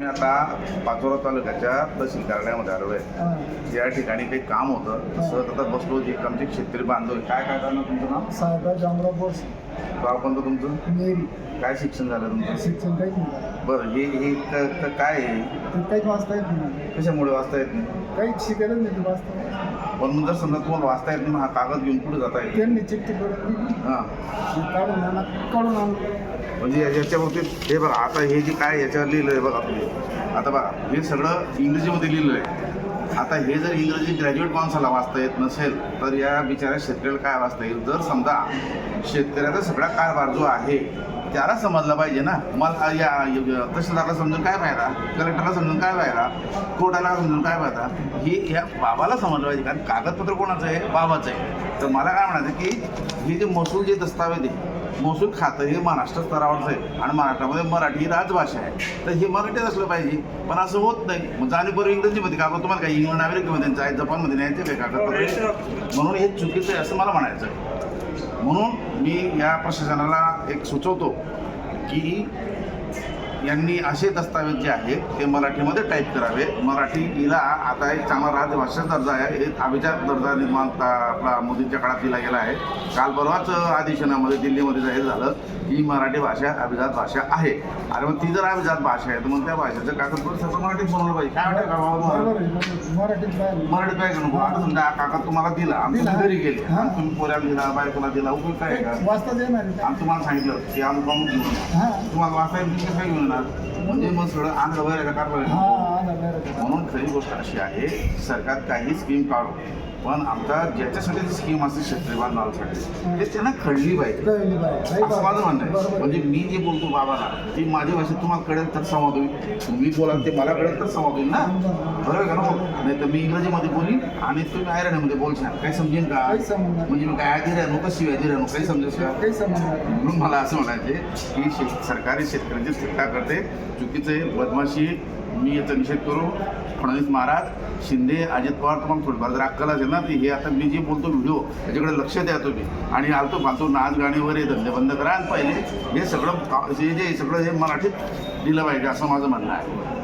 मी आता पाचोरा तालुक्याच्या तहसील कार्यालयामध्ये आलो आहे. या ठिकाणी काही काम होतं. सहज आता बसलो जे आमचे शेतकरी बांधव. काय काय करणार तुमचं नाव? साहेबराव जामराव बोस गाव कोणतं तुमचं? नेरी. काय शिक्षण झालं तुमचं? शिक्षण काहीच नाही बरं हे हे क- क- काय आहे? ते काहीच वाचता येत नाही. कशामुळे वाचता येत नाही? काहीच शिकायलाच नाही ते वाचता. पण मग जर समजा तुम्हाला वाचता येत नाही हा कागद घेऊन पुढे जाता येईल? त्यांनी चिठ्ठी करून दिली. हां. ते काढून आणा काढून आणलं म्हणजे याच्या बाबतीत हे बघा आता हे जे काय याच्यावर लिहिलं आहे बघा तुम्ही. आता बघा हे सगळं इंग्रजीमध्ये लिहिलं आहे. आता हे जर इंग्रजी ग्रॅज्युएट माणसाला वाचता येत नसेल तर या बिचाऱ्या शेतकऱ्याला काय वाचता येईल? जर समजा शेतकऱ्याचा सगळा कारभार जो आहे त्याला समजला पाहिजे ना. मला या तहसीलदारला समजून काय फायदा? कलेक्टरला समजून काय फायदा? कोर्टाला समजून काय फायदा? हे ह्या बाबाला समजलं पाहिजे. कारण कागदपत्र कोणाचं आहे? बाबाचं आहे. तर मला काय म्हणायचं की हे जे महसूल जे दस्तावेज आहे महसूल खातं हे महाराष्ट्र स्तरावरचं आहे. आणि महाराष्ट्रामध्ये मराठी ही राजभाषा आहे. तर हे मराठीत असलं पाहिजे. पण असं होत नाही. मग जाणीवपूर्वक इंग्रजीमध्ये कागद तुम्हाला काय इंग्लंड अमेरिकेमध्ये जायचं जपानमध्ये न्यायचे काय कागदपत्र? म्हणून हे चुकीचं आहे असं मला म्हणायचं आहे. म्हणून मी या प्रशासनाला एक सुचवतो की यांनी असे दस्तावेज जे आहेत ते मराठीमध्ये टाईप करावे. मराठी हिला आता एक चांगला राजभाषा दर्जा आहे. एक अभिजात दर्जा निर्माण आपला मोदींच्या काळात दिला गेला आहे. काल परवाच अधिवेशनामध्ये दिल्लीमध्ये जाहीर झालं की मराठी भाषा अभिजात भाषा आहे. आणि मग ती जर अभिजात भाषा आहे तर मग त्या भाषेचं कागदपत्र सगळं मराठीत बनवलं पाहिजे. काय वाटतं मराठीत मराठीत काय नको आता समजा कागद तुम्हाला दिला दिला. घरी गेले. हा. तुम्ही पोऱ्याला दिला बायकोला दिला उपयोग काय आहे? का आणि तुम्हाला सांगितलं की अमुक अमुक घेऊन या. हा. तुम्हाला वाचायला तुम्ही कसं घेऊन येणार म्हणजे मग सगळं अंग बाहेर. म्हणून खरी गोष्ट अशी आहे सरकार काही स्कीम काढो पण आमचा ज्याच्यासाठी ती स्कीम असते शेतकरी बांधवांसाठी ते त्यांना पाहिजे. कळली. नाही असं माझं म्हणणं आहे. म्हणजे मी जे बोलतो बाबाला ती माझी भाषेत तुम्हाला कळेल तर संवाद होईल. तुम्ही बोलाल ते मला कळेल तर संवाद होईल ना? बरोबर का नको नाही तर मी इंग्रजीमध्ये बोलीन आणि तुम्ही आयरण्यामध्ये बोलशाल. काही समजेल का. म्हणजे मी काय आधी राहणू का शिवाय राहणू काही समजेल का. म्हणून मला असं म्हणायचे की सरकारी शेतकऱ्यांची थट्टा करते चुकीचं आहे बदमाशी मी याचा निषेध करू. फडणवीस महाराज शिंदे अजित पवार तुम्हाला थोडीफार जर अक्कल असेल ना ती हे आता मी जे बोलतो व्हिडिओ त्याच्याकडे लक्ष द्या तुम्ही. आणि आलतो फालतो नाच गाणे वगैरे धंदे बंद करा. आणि पहिले हे सगळं हे जे सगळं हे मराठीत दिलं पाहिजे असं माझं म्हणणं आहे.